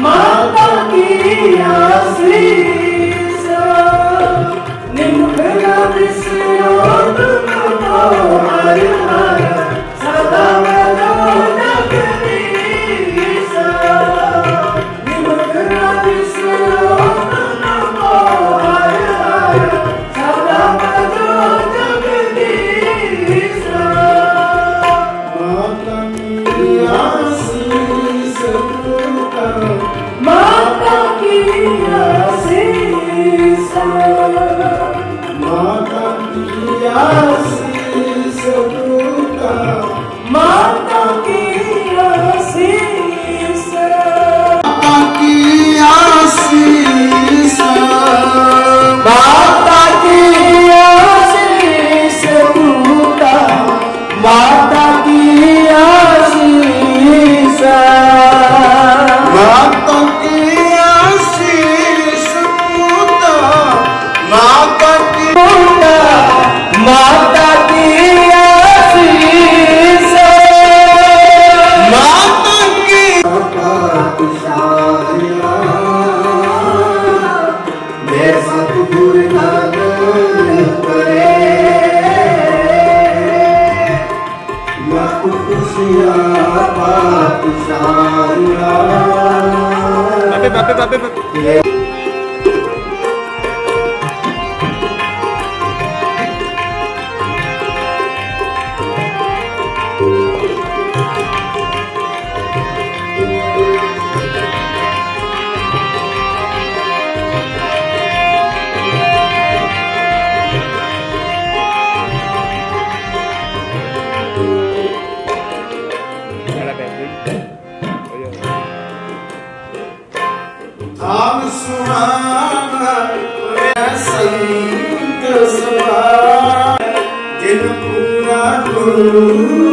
ਮਾਤਾ ਕੀ ਆਸੀਸ ਨਿਮਖਣਾ ਵਿਸਿਓ ਤੁਮਕੋ ਹਰ ਹਰ ਮਾਤਾ ਆਮ ਸੁਹਾਣਾ ਹੋਇਆ ਸੰਤ ਸਭਾ ਜਿਨ ਪੂਰਾ ਗੁਰੂ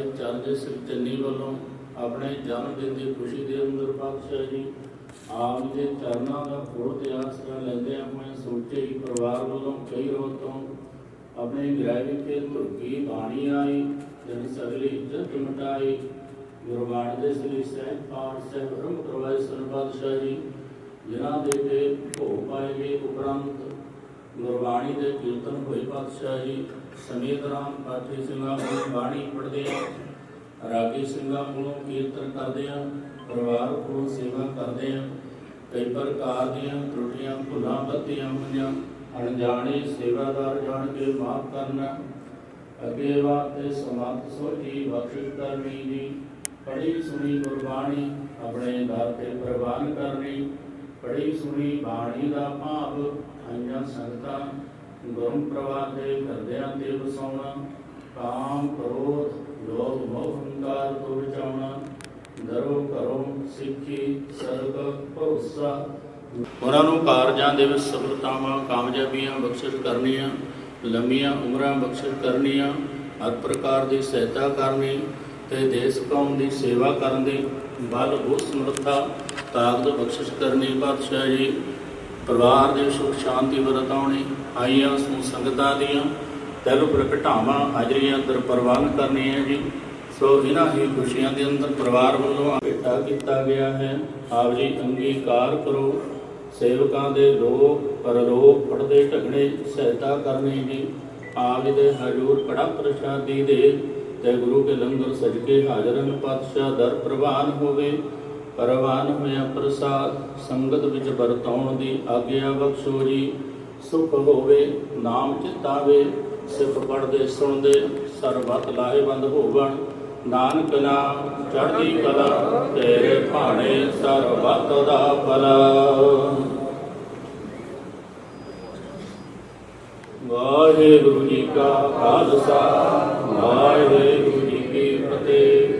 ਭਾਈ ਸਾਹਿਬ ਵੱਲੋਂ ਆਪਣੇ ਜਨਮ ਦਿਨ ਦੀ ਖੁਸ਼ੀ ਦੇ ਅੰਦਰ ਪਾਤਸ਼ਾਹ ਜੀ ਆਪ ਦੇ ਚਰਨਾਂ ਦਾ ਫੋੜ ਆਸਰਾ ਲੈਂਦੇ ਹੋਏ ਸੋਚੇ ਹੀ ਪਰਿਵਾਰ ਵੱਲੋਂ ਕਈ ਰੋਜ਼ ਤੋਂ ਆਪਣੇ ਗ੍ਰਹਿ ਵਿਖੇ ਧੁਰਕੀ ਬਾਣੀ ਆਈ, ਜਨ ਸਗਲੀ ਇੱਜ਼ਤ ਮਟਾਈ। ਗੁਰਬਾਣੀ ਦੇ ਸ੍ਰੀ ਸਾਹਿਬ ਪਾਠ ਸਹਿਬ ਬ੍ਰਹਮ ਕਰਵਾਏ ਸਨ ਪਾਤਸ਼ਾਹ ਜੀ, ਜਿਨ੍ਹਾਂ ਦੇ ਤੇ ਭੋਗ ਪਾਏ ਗਏ ਉਪਰੰਤ ਗੁਰਬਾਣੀ ਦੇ ਕੀਰਤਨ ਹੋਏ ਪਾਤਸ਼ਾਹ ਜੀ, ਸਮੇਤ ਰਾਮ ਪਾਠੀ ਸਿੰਘਾਂ ਦੀ ਬਾਣੀ ਪੜ੍ਹਦੇ ਰਾਗੀ ਸਿੰਘਾਂ ਕੋਲੋਂ ਕੀਰਤਨ ਕਰਦੇ ਹਾਂ ਪਰਿਵਾਰ ਕੋਲੋਂ ਸੇਵਾ ਕਰਦੇ ਹਾਂ ਕਈ ਪ੍ਰਕਾਰ ਦੀਆਂ ਤਰੁੱਟੀਆਂ ਭੁੱਲਾਂ, ਬੱਤੀਆਂ ਹੋਈਆਂ ਅਣਜਾਣੇ ਸੇਵਾਦਾਰ ਜਾਣ ਕੇ ਮਾਫ ਕਰਨਾ। ਅੱਗੇ ਵਾਸਤੇ ਸਮਾਪਤ ਸੋਚੀ ਬਖਸ਼ਿਸ਼ ਕਰਨੀ ਜੀ ਪੜੀ ਸੁਣੀ ਗੁਰਬਾਣੀ, ਆਪਣੇ ਦਰ ਤੇ ਪ੍ਰਵਾਨ ਕਰਨੀ ਪੜੀ ਸੁਣੀ ਬਾਣੀ ਦਾ ਭਾਵ ਆਈਆਂ ਸੰਗਤਾਂ ਗੁਰਮ ਪ੍ਰਵਾਹ ਦੇ ਕਰਦਿਆਂ ਤੇ ਵਸਾਉਣਾ, ਕਾਮ ਕ੍ਰੋਧ, ਲੋਭ ਮੋਹ ਹੰਕਾਰ ਤੋਂ ਬਚਾਉਣਾ, ਦਰੋ ਕਰੋ ਸਿੱਖੀ ਸਦਕ ਭਰੋਸਾ। ਉਹਨਾਂ ਨੂੰ ਕਾਰਜਾਂ ਦੇ ਵਿੱਚ ਸਫਲਤਾਵਾਂ, ਕਾਮਯਾਬੀਆਂ ਬਖਸ਼ਿਸ਼ ਕਰਨੀਆਂ, ਲੰਮੀਆਂ ਉਮਰਾਂ ਬਖਸ਼ਿਸ਼ ਕਰਨੀਆਂ, ਹਰ ਪ੍ਰਕਾਰ ਦੀ ਸਹਾਇਤਾ ਕਰਨੀ ਤੇ ਦੇਸ਼ ਕੌਮ ਦੀ ਸੇਵਾ ਕਰਨ ਦੀ ਬਲ ਉਹ ਸਮਰੱਥਾ ਤਾਕਤ ਬਖਸ਼ਿਸ਼ ਕਰਨੀ। ਪਾਤਸ਼ਾਹ ਜੀ ਪਰਿਵਾਰ ਦੇ ਸੁਖ ਸ਼ਾਂਤੀ ਵਰਤਾਉਣੀ, ਆਈਆਂ ਸਮੂਹ ਸੰਗਤਾਂ ਦੀਆਂ ਦਿਲ ਪ੍ਰਗਟਾਵਾਂ ਹਾਜ਼ਰੀਆਂ ਦਰ ਪ੍ਰਵਾਨ ਕਰਨੀਆਂ ਜੀ। ਸੋ ਇਹਨਾਂ ਹੀ ਖੁਸ਼ੀਆਂ ਦੇ ਅੰਦਰ ਪਰਿਵਾਰ ਵੱਲੋਂ ਭੇਟਾ ਕੀਤਾ ਗਿਆ ਹੈ। ਆਪ ਜੀ ਅੰਗੀਕਾਰ ਕਰੋ। ਸੇਵਕਾਂ ਦੇ ਲੋਕ ਪਰਲੋਕ ਪੜਦੇ ਢਗਣੇ ਸਹਾਇਤਾ ਕਰਨੀ ਜੀ। ਆਪ ਜੀ ਦੇ ਹਜ਼ੂਰ ਕੜਾ ਪ੍ਰਸ਼ਾਦੀ ਦੇ, ਤੇ ਗੁਰੂ ਕੇ ਲੰਗਰ ਸਜ ਕੇ ਹਾਜ਼ਰਨ ਪਾਤਸ਼ਾਹ ਦਰ ਪ੍ਰਵਾਨ ਹੋਵੇ। ਪਰਵਾਨ ਹੋਇਆ ਪ੍ਰਸਾਦ, ਸੰਗਤ ਵਿੱਚ ਵਰਤਾਉਣ ਦੀ ਆਗਿਆ ਬਖਸ਼ੋ ਜੀ। ਸੁਖ ਹੋਵੇ, ਨਾਮ ਚਿਤਾਵੇ ਸਿਫ ਪੜਦੇ ਸੁਣਦੇ, ਸਰਬਤ ਲਾਹੇਵੰਦ ਹੋਵਣ। ਨਾਨਕ ਨਾਮ ਚੜ੍ਹਦੀ ਕਲਾ, ਤੇਰੇ ਭਾਣੇ ਸਰਬਤ ਦਾ ਭਲਾ। ਵਾਹਿਗੁਰੂ ਜੀ ਕਾ ਖਾਲਸਾ, ਵਾਹਿਗੁਰੂ ਜੀ ਕੀ ਫਤਿਹ।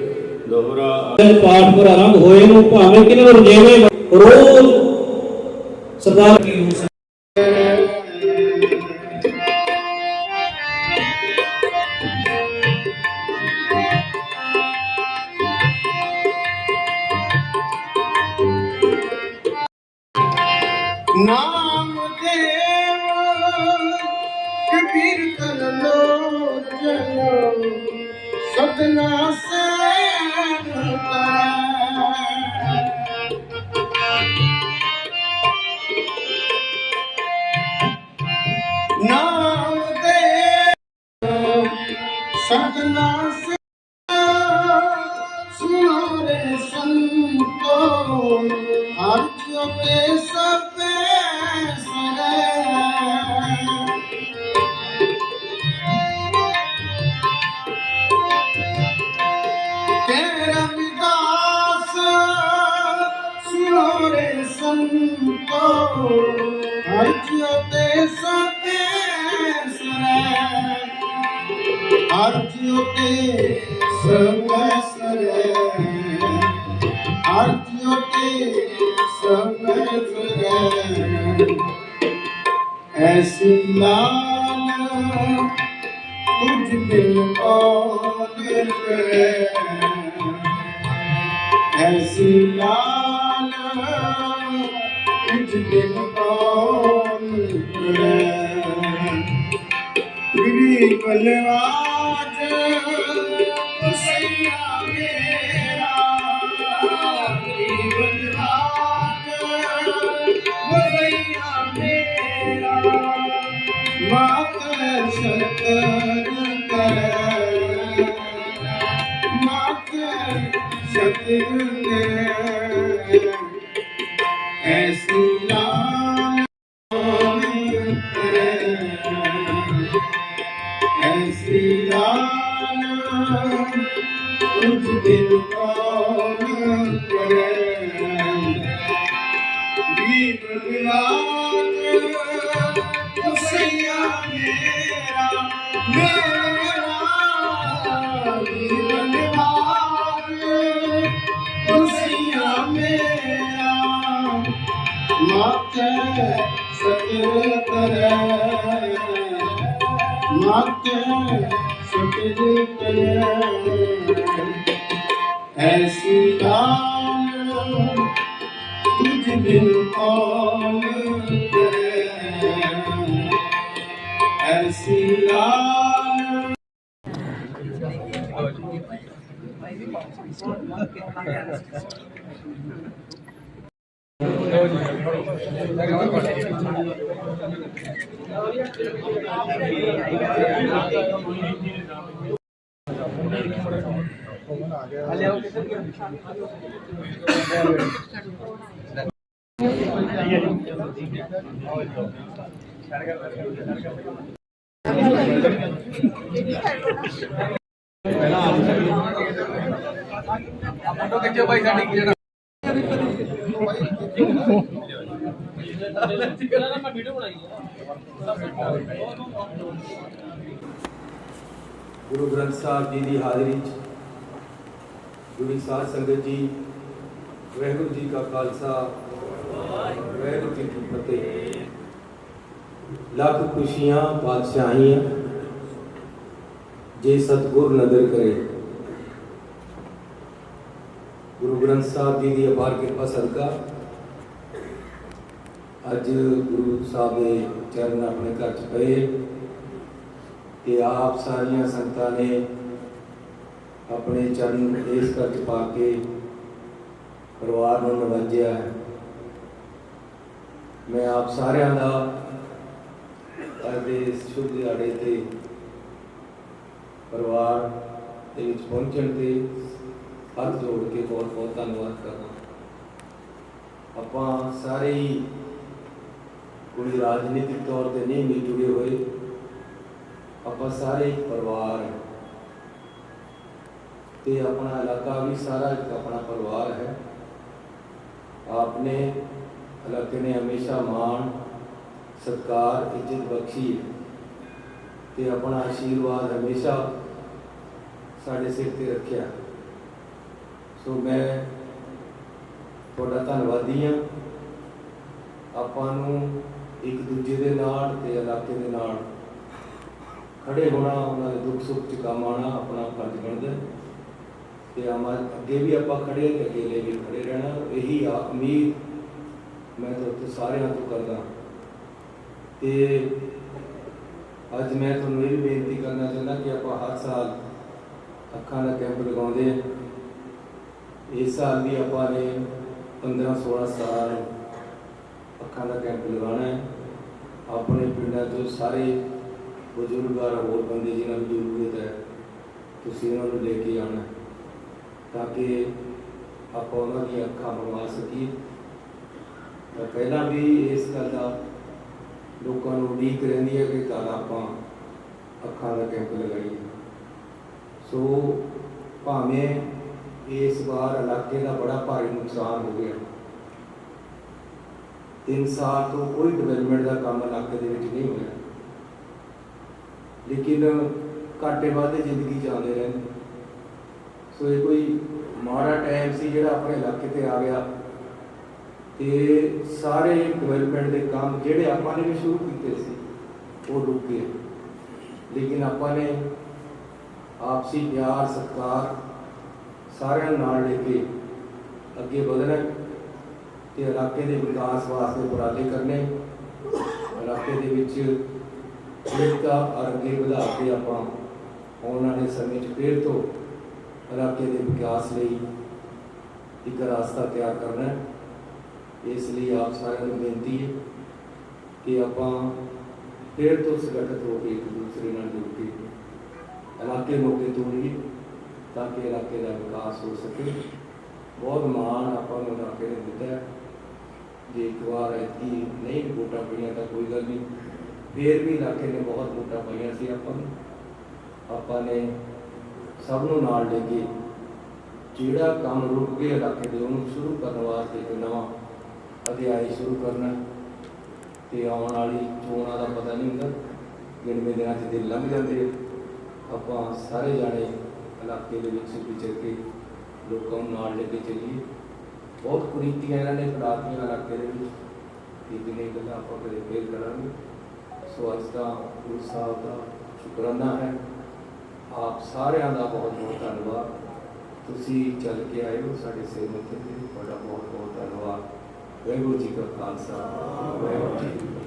ਦੋਹਰਾ ਪਾਠ ਪਰ ਆਰੰਭ ਹੋਏ ਨੂੰ ਭਾਵੇਂ ਕਿਨੇ ਰਜੇਵੇਂ ਰੋਜ਼ ਸਰਦਾਰ ਸੰਤੋ ਹਰ ਜੋਤੇ ਸਭੇ ਸਰੇ ਆਰਤਿਓ ਤੇ ਸੰਗ ਸਰੇ ਐਸੀ ਲਾਲ ਤੁਝ ਬਿਨ ਕੌਣ ਕਰੇ ਐਸੀ ਲਾਲ ਗਰੀ ऐसी लाल तुझ बिन कौन ਫੋਟੋ ਖਿੱਚੋ ਭਾਈ ਸਾਡੀ ਜਿਹੜਾ ਗੁਰੂ ਗ੍ਰੰਥ ਸਾਹਿਬ ਜੀ ਦੀ ਹਾਜ਼ਰੀ 'ਚ ਗੁਰੂ ਸਾਧ ਸੰਗਤ ਜੀ, ਵਾਹਿਗੁਰੂ ਜੀ ਕਾ ਖਾਲਸਾ, ਵਾਹਿਗੁਰੂ ਜੀ ਕੀ ਫਤਿਹ। ਲੱਖ ਖੁਸ਼ੀਆਂ, ਬਾਦਸ਼ਾਹੀਆਂ ਜੇ ਸਤਿਗੁਰ ਨਦਰ ਕਰੇ। ਗੁਰੂ ਗ੍ਰੰਥ ਸਾਹਿਬ ਜੀ ਦੀ ਅਪਾਰ ਕਿਰਪਾ ਸਦਕਾ ਅੱਜ ਗੁਰੂ ਸਾਹਿਬ ਦੇ ਚਰਨ ਆਪਣੇ ਘਰ 'ਚ ਪਏ। ਕਿ ਆਪ ਸਾਰੀਆਂ ਸੰਗਤਾਂ ਨੇ ਆਪਣੇ ਚਰਨ ਇਸ ਘਰ 'ਚ ਪਾ ਕੇ ਪਰਿਵਾਰ ਨੂੰ ਨਵਾਜਿਆ ਹੈ। ਮੈਂ ਆਪ ਸਾਰਿਆਂ ਦਾ ਅੱਜ ਦੇ ਸ਼ੁਭ ਦਿਹਾੜੇ ਤੇ ਪਰਿਵਾਰ ਦੇ ਵਿੱਚ ਪਹੁੰਚਣ ਤੇ ਹੱਥ ਜੋੜ ਕੇ ਬਹੁਤ ਬਹੁਤ ਧੰਨਵਾਦ ਕਰਦਾ ਆਪਾਂ ਸਾਰੇ ਹੀ ਕੋਈ ਰਾਜਨੀਤਿਕ ਤੌਰ ਤੇ ਨਹੀਂ ਮਿਲ ਜੁੜੇ ਹੋਏ। ਆਪਾਂ ਸਾਰੇ ਇੱਕ ਪਰਿਵਾਰ ਹਾਂ। ਤੇ ਆਪਣਾ ਇਲਾਕਾ ਵੀ ਸਾਰਾ ਇੱਕ ਆਪਣਾ ਪਰਿਵਾਰ ਹੈ। ਆਪਨੇ ਇਲਾਕੇ ਨੇ ਹਮੇਸ਼ਾ ਮਾਣ, ਸਤਕਾਰ, ਇੱਜ਼ਤ ਬਖਸ਼ੀ ਹੈ। ਤੇ ਆਪਣਾ ਆਸ਼ੀਰਵਾਦ ਹਮੇਸ਼ਾ ਸਾਡੇ ਸਿਰ ਤੇ ਰੱਖਿਆ। ਸੋ ਮੈਂ ਤੁਹਾਡਾ ਧੰਨਵਾਦੀ ਹਾਂ। ਆਪਾਂ ਨੂੰ ਇੱਕ ਦੂਜੇ ਦੇ ਨਾਲ ਤੇ ਇਲਾਕੇ ਦੇ ਨਾਲ ਖੜੇ ਹੋਣਾ, ਉਹਨਾਂ ਦੇ ਦੁੱਖ ਸੁੱਖ 'ਚ ਕੰਮ ਆਉਣਾ ਆਪਣਾ ਫਰਜ਼ ਬਣਦਾ ਹੈ। ਤੇ ਆਮਾ ਅੱਗੇ ਵੀ ਆਪਾਂ ਖੜੇ ਤੇ ਅਕੇਲੇ ਵੀ ਖੜੇ ਰਹਿਣਾ, ਇਹੀ ਆ ਉਮੀਦ ਮੈਂ ਤੁਹਾਡੇ ਸਾਰਿਆਂ ਤੋਂ ਕਰਦਾ ਤੇ ਅੱਜ ਮੈਂ ਤੁਹਾਨੂੰ ਇਹ ਵੀ ਬੇਨਤੀ ਕਰਨਾ ਚਾਹੁੰਦਾ ਕਿ ਆਪਾਂ ਹਰ ਸਾਲ ਅੱਖਾਂ ਦਾ ਕੈਂਪ ਲਗਾਉਂਦੇ ਹਾਂ ਇਸ ਸਾਲ ਵੀ ਆਪਾਂ ਨੇ 15 16 ਸਾਲ ਅੱਖਾਂ ਦਾ ਕੈਂਪ ਲਗਾਉਣਾ ਹੈ। ਆਪਣੇ ਪਿੰਡਾਂ ਤੋਂ ਸਾਰੇ ਬਜ਼ੁਰਗ ਔਰ ਹੋਰ ਬੰਦੇ ਜਿਨ੍ਹਾਂ ਨੂੰ ਜ਼ਰੂਰਤ ਹੈ, ਤੁਸੀਂ ਉਹਨਾਂ ਨੂੰ ਲੈ ਕੇ ਆਉਣਾ ਤਾਂ ਕਿ ਆਪਾਂ ਉਹਨਾਂ ਦੀਆਂ ਅੱਖਾਂ ਬਣਵਾ ਸਕੀਏ। ਤਾਂ ਪਹਿਲਾਂ ਵੀ ਇਸ ਗੱਲ ਦਾ ਲੋਕਾਂ ਨੂੰ ਉਡੀਕ ਰਹਿੰਦੀ ਹੈ ਕਿ ਕੱਲ੍ਹ ਆਪਾਂ ਅੱਖਾਂ ਦਾ ਕੈਂਪ ਲਗਾਈਏ। ਸੋ ਭਾਵੇਂ ਇਸ ਵਾਰ ਇਲਾਕੇ ਦਾ ਬੜਾ ਭਾਰੀ ਨੁਕਸਾਨ ਹੋ ਗਿਆ ਤਿੰਨ ਸਾਲ ਤੋਂ ਕੋਈ ਡਿਵੈਲਪਮੈਂਟ ਦਾ ਕੰਮ ਇਲਾਕੇ ਦੇ ਵਿੱਚ ਨਹੀਂ ਹੋਇਆ। ਲੇਕਿਨ ਘਾਟੇ ਵਾਧੇ ਜ਼ਿੰਦਗੀ ਜਾਂਦੇ ਰਹੇ। ਸੋ ਇਹ ਕੋਈ ਮਾੜਾ ਟਾਈਮ ਸੀ ਜਿਹੜਾ ਆਪਣੇ ਇਲਾਕੇ ਤੇ ਆ ਗਿਆ। ਤੇ ਸਾਰੇ ਡਿਵੈਲਪਮੈਂਟ ਦੇ ਕੰਮ ਜਿਹੜੇ ਆਪਾਂ ਨੇ ਵੀ ਸ਼ੁਰੂ ਕੀਤੇ ਸੀ, ਉਹ ਰੁਕ ਗਏ। ਲੇਕਿਨ ਆਪਾਂ ਨੇ ਆਪਸੀ ਪਿਆਰ, ਸਤਿਕਾਰ ਸਾਰਿਆਂ ਨੂੰ ਨਾਲ ਲੈ ਕੇ ਅੱਗੇ ਵਧਣਾ। ਤੇ ਇਲਾਕੇ ਦੇ ਵਿਕਾਸ ਵਾਸਤੇ ਉਪਰਾਲੇ ਕਰਨੇ। ਇਲਾਕੇ ਦੇ ਵਿੱਚ ਏਕਤਾ ਔਰ ਅੱਗੇ ਵਧਾ ਕੇ ਆਪਾਂ ਆਉਣ ਵਾਲੇ ਸਮੇਂ 'ਚ ਫੇਰ ਤੋਂ ਇਲਾਕੇ ਦੇ ਵਿਕਾਸ ਲਈ ਇੱਕ ਰਸਤਾ ਤਿਆਰ ਕਰਨਾ ਹੈ। ਇਸ ਲਈ ਆਪ ਸਾਰਿਆਂ ਨੂੰ ਬੇਨਤੀ ਹੈ ਕਿ ਆਪਾਂ ਫੇਰ ਤੋਂ ਸੰਗਠਿਤ ਹੋ ਕੇ ਇੱਕ ਦੂਸਰੇ ਨਾਲ ਜੁੜ ਕੇ ਇਲਾਕੇ ਮੌਕੇ ਅੱਗੇ ਤੋੜੀਏ ਤਾਂ ਕਿ ਇਲਾਕੇ ਦਾ ਵਿਕਾਸ ਹੋ ਸਕੇ। ਬਹੁਤ ਮਾਣ ਆਪਾਂ ਨੂੰ ਇਲਾਕੇ ਨੇ ਦਿੱਤਾ ਹੈ। ਜੇ ਇੱਕ ਵਾਰ ਇੱਥੇ ਨਹੀਂ ਵੋਟਾਂ ਪਈਆਂ ਤਾਂ ਕੋਈ ਗੱਲ ਨਹੀਂ। ਫੇਰ ਵੀ ਇਲਾਕੇ ਨੇ ਬਹੁਤ ਵੋਟਾਂ ਪਾਈਆਂ ਸੀ ਆਪਾਂ ਨੂੰ। ਆਪਾਂ ਨੇ ਸਭ ਨੂੰ ਨਾਲ ਲੈ ਕੇ ਜਿਹੜਾ ਕੰਮ ਰੁਕ ਗਿਆ ਇਲਾਕੇ ਦੇ, ਉਹਨੂੰ ਸ਼ੁਰੂ ਕਰਨ ਵਾਸਤੇ ਇੱਕ ਨਵਾਂ ਅਧਿਆਇ ਸ਼ੁਰੂ ਕਰਨਾ ਤੇ ਆਉਣ ਵਾਲੀ ਚੋਣਾਂ ਦਾ ਪਤਾ ਨਹੀਂ ਹੁੰਦਾ, ਗਿਣਵੇਂ ਦਿਨਾਂ 'ਚ ਦਿਨ ਲੰਘ ਜਾਂਦੇ ਆਪਾਂ ਸਾਰੇ ਜਾਣੇ ਇਲਾਕੇ ਦੇ ਵਿੱਚ ਵਿਚਰ ਕੇ ਲੋਕਾਂ ਨੂੰ ਨਾਲ ਲੈ ਕੇ ਚੱਲੀਏ। ਬਹੁਤ ਕੁਰੀਤੀਆਂ ਇਹਨਾਂ ਨੇ ਫੜਾਤੀਆਂ ਇਲਾਕੇ ਦੇ ਵਿੱਚ ਇਹ ਦਿਨੇ ਗੱਲਾਂ ਆਪਾਂ ਕਦੇ ਫੇਰ ਕਰਾਂਗੇ। ਸੋ ਅੱਜ ਦਾ ਗੁਰੂ ਸਾਹਿਬ ਦਾ ਸ਼ੁਕਰਾਨਾ ਹੈ। ਆਪ ਸਾਰਿਆਂ ਦਾ ਬਹੁਤ ਬਹੁਤ ਧੰਨਵਾਦ। ਤੁਸੀਂ ਚੱਲ ਕੇ ਆਏ ਹੋ ਸਾਡੇ ਸਿਰ ਮੱਥੇ ਤੇ ਤੁਹਾਡਾ ਬਹੁਤ ਬਹੁਤ ਧੰਨਵਾਦ। ਵਾਹਿਗੁਰੂ ਜੀ ਕਾ ਖਾਲਸਾ, ਵਾਹਿਗੁਰੂ ਜੀ ਕੀ ਫਤਿਹ।